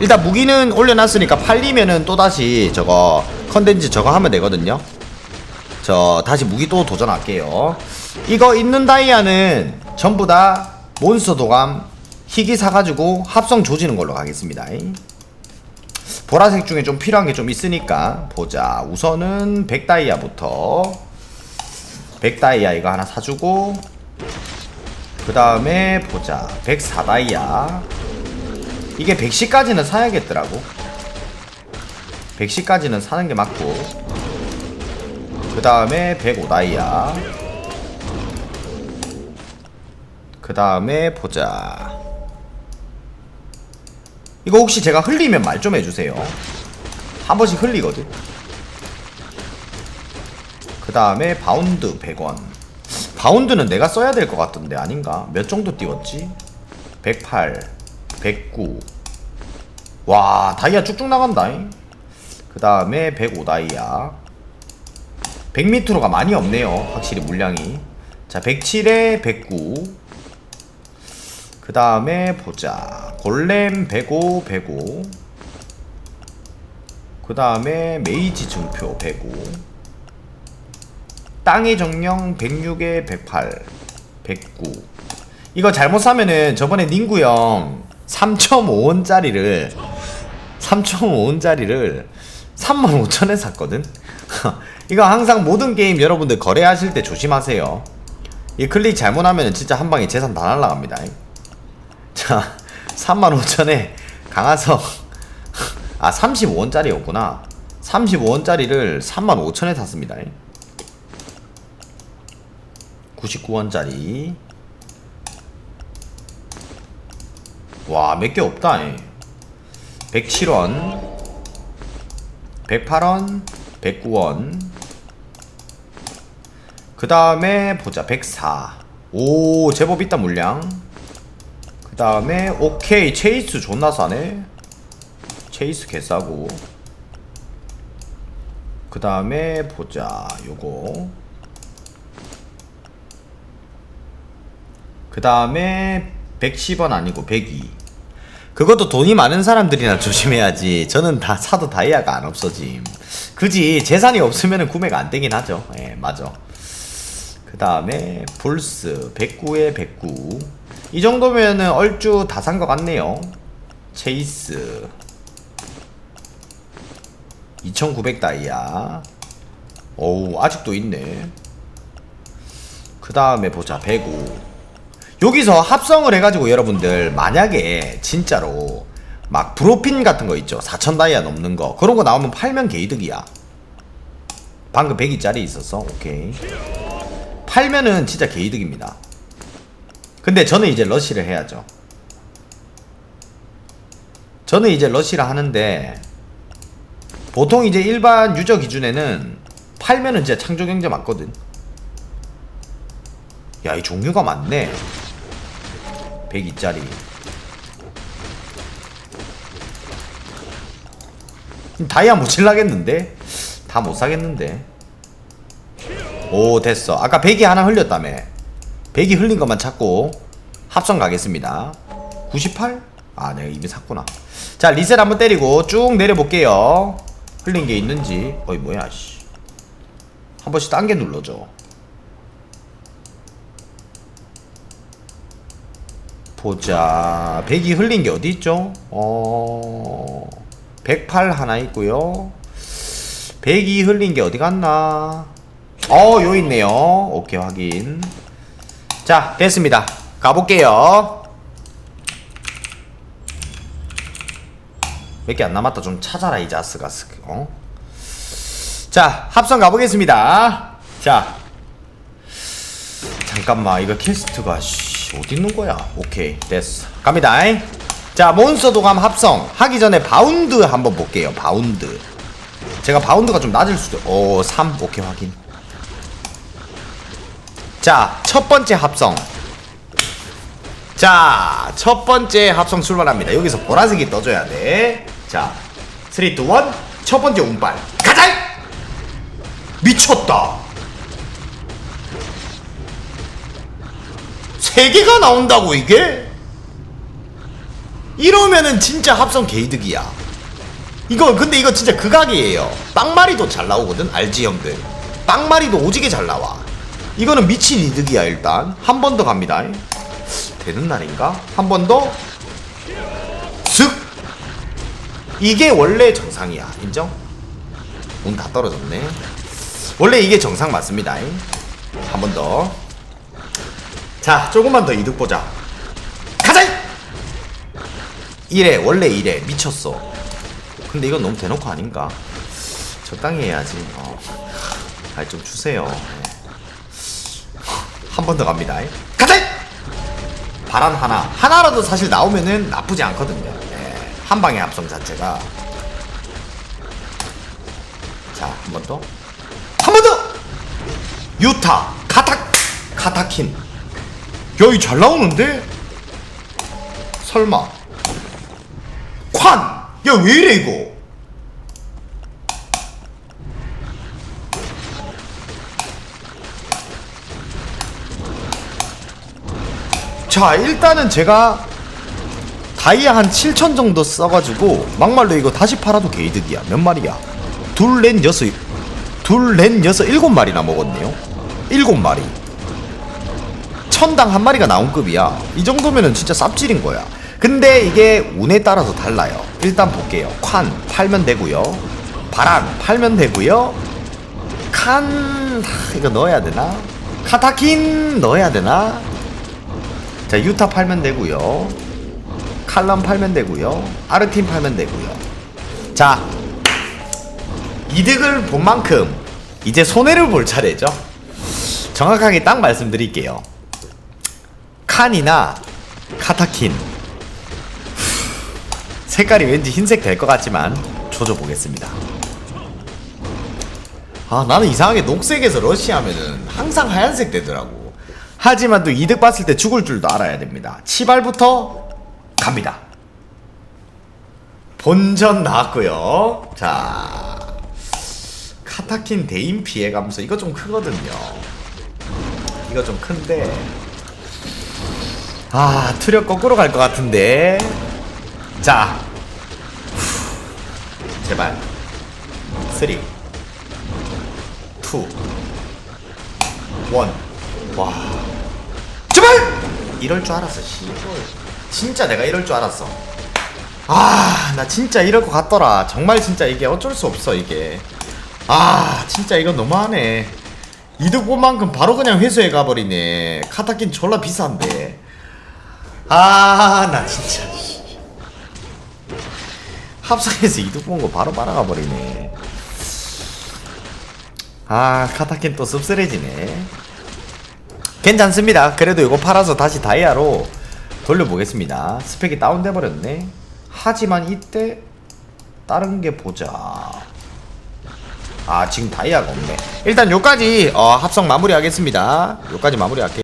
일단 무기는 올려놨으니까 팔리면은 또다시 저거 컨텐츠 저거 하면 되거든요. 저 다시 무기 또 도전할게요. 이거 있는 다이아는 전부 다 몬스터 도감 희귀 사가지고 합성 조지는 걸로 가겠습니다. 보라색 중에 좀 필요한 게 좀 있으니까 보자. 우선은 100다이아부터. 100다이아 이거 하나 사주고 그 다음에 보자. 104다이아 이게 110까지는 사야겠더라고. 110까지는 사는 게 맞고. 그 다음에 105다이아. 그 다음에 보자. 이거 혹시 제가 흘리면 말 좀 해주세요. 한 번씩 흘리거든. 그 다음에 바운드 100원. 바운드는 내가 써야 될 것 같던데 아닌가? 몇 정도 띄웠지? 108 109 와 다이아 쭉쭉 나간다 그 다음에 105 다이아. 100m로가 많이 없네요 확실히 물량이. 자 107에 109 그 다음에 보자. 골렘 105 105 그 다음에 메이지 증표 105 땅의 정령 106에 108 109 이거 잘못 사면은 저번에 닝구 형 3.5원짜리를 3.5원짜리를 35,000에 샀거든? 이거 항상 모든 게임 여러분들 거래하실 때 조심하세요. 이 클릭 잘못하면 진짜 한 방에 재산 다 날라갑니다. 자 35,000에 강화석. 아 35원짜리였구나. 35원짜리를 35,000에 샀습니다. 99원짜리 와, 몇 개 없다. 107원, 108원, 109원. 그 다음에 보자, 104. 오, 제법 있다, 물량. 그 다음에, 오케이, 체이스 존나 싸네. 체이스 개싸고. 그 다음에, 보자, 요거. 그 다음에 110원 아니고 102 그것도 돈이 많은 사람들이나 조심해야지. 저는 다 사도 다이아가 안 없어짐. 그지 재산이 없으면 구매가 안 되긴 하죠. 예 맞아. 그 다음에 불스 109에 109 이 정도면은 얼추 다 산 것 같네요. 체이스. 2900 다이아. 어우 아직도 있네. 그 다음에 보자 105 여기서 합성을 해가지고 여러분들 만약에 진짜로 막 브로핀 같은 거 있죠? 4천 다이아 넘는 거. 그런 거 나오면 팔면 개이득이야. 방금 100이짜리 있었어? 오케이. 팔면은 진짜 개이득입니다. 근데 저는 이제 러시를 해야죠. 저는 이제 러시를 하는데 보통 이제 일반 유저 기준에는 팔면은 진짜 창조 경제 맞거든. 야 이 종류가 많네 102짜리. 다이아 못 질라겠는데? 다 못 사겠는데? 오 됐어. 아까 100이 하나 흘렸다며. 100이 흘린 것만 찾고 합성 가겠습니다. 98? 아 내가 이미 샀구나. 자 리셋 한번 때리고 쭉 내려볼게요. 흘린 게 있는지. 어이 뭐야 씨. 한 번씩 당겨 눌러줘 보자 100이 흘린 게 어디 있죠? 어... 108 하나 있고요 100이 흘린 게 어디 갔나? 어, 요 있네요. 오케이, 확인. 자, 됐습니다. 가볼게요. 몇 개 안 남았다. 좀 찾아라, 이 자스가스. 어? 자, 합성 가보겠습니다. 자. 잠깐만, 이거 퀘스트가, 씨, 어디 있는 거야? 오케이, 됐어. 갑니다. 자, 몬스터 도감 합성. 하기 전에 바운드 한번 볼게요. 바운드. 제가 바운드가 좀 낮을 수도. 오, 3. 오케이, 확인. 자, 첫 번째 합성. 자, 첫 번째 합성 출발합니다. 여기서 보라색이 떠줘야 돼. 자, 3, 2, 1. 첫 번째 운빨. 가자! 미쳤다. 세 개가 나온다고, 이게? 이러면은 진짜 합성 개이득이야. 이거 근데 이거 진짜 극악이에요. 빵마리도 잘 나오거든 알지 형들? 빵마리도 오지게 잘 나와. 이거는 미친 이득이야 일단. 한 번 더 갑니다. 되는 날인가? 한 번 더? 슥! 이게 원래 정상이야. 인정? 운 다 떨어졌네. 원래 이게 정상 맞습니다. 한 번 더 자 조금만 더 이득 보자. 가자! 이래 원래 이래. 미쳤어. 근데 이건 너무 대놓고 아닌가? 적당히 해야지. 어. 아좀 주세요. 한번 더 갑니다. 가자! 바람 하나. 하나라도 사실 나오면은 나쁘지 않거든요. 예, 한 방의 합성 자체가. 자 한 번 더. 한 번 더! 유타. 카타 카타킨 야이 잘 나오는데? 설마. 관! 야 왜 이래 이거? 자 일단은 제가 다이아 한 7천 정도 써가지고 막말로 이거 다시 팔아도 개이득이야. 몇 마리야? 둘 넷 여섯 둘 넷 여섯 일곱 마리나 먹었네요. 일곱 마리 천당 한 마리가 나온 급이야. 이 정도면은 진짜 쌉질인 거야. 근데 이게 운에 따라서 달라요. 일단 볼게요. 관 팔면 되고요. 바람 팔면 되고요. 칸 하, 이거 넣어야 되나? 카타킨 넣어야 되나? 자 유타 팔면 되고요. 칼럼 팔면 되고요. 아르틴 팔면 되고요. 자 이득을 본 만큼 이제 손해를 볼 차례죠. 정확하게 딱 말씀드릴게요 칸이나 카타킨. 색깔이 왠지 흰색 될 것 같지만 조져보겠습니다. 아 나는 이상하게 녹색에서 러시하면은 항상 하얀색 되더라고. 하지만 또 이득 봤을 때 죽을 줄도 알아야 됩니다. 치발부터 갑니다. 본전 나왔고요. 자 카타킨 대인 피해 감소. 이거 좀 크거든요. 이거 좀 큰데 아 투력 거꾸로 갈 것 같은데 자 후, 제발 3 2 1 와. 제발! 이럴 줄 알았어, 씨발. 진짜 내가 이럴 줄 알았어. 아, 나 진짜 이럴 것 같더라. 정말 진짜 이게 어쩔 수 없어, 이게. 아, 진짜 이거 너무하네. 이득 본 만큼 바로 그냥 회수해 가버리네. 카타킨 졸라 비싼데. 아, 나 진짜. 합성해서 이득 본 거 바로 빨아가 버리네. 아, 카타킨 또 씁쓸해지네. 괜찮습니다. 그래도 이거 팔아서 다시 다이아로 돌려보겠습니다. 스펙이 다운돼 버렸네. 하지만 이때 다른 게 보자. 아 지금 다이아가 없네. 일단 요까지 어, 합성 마무리하겠습니다. 요까지 마무리할게요.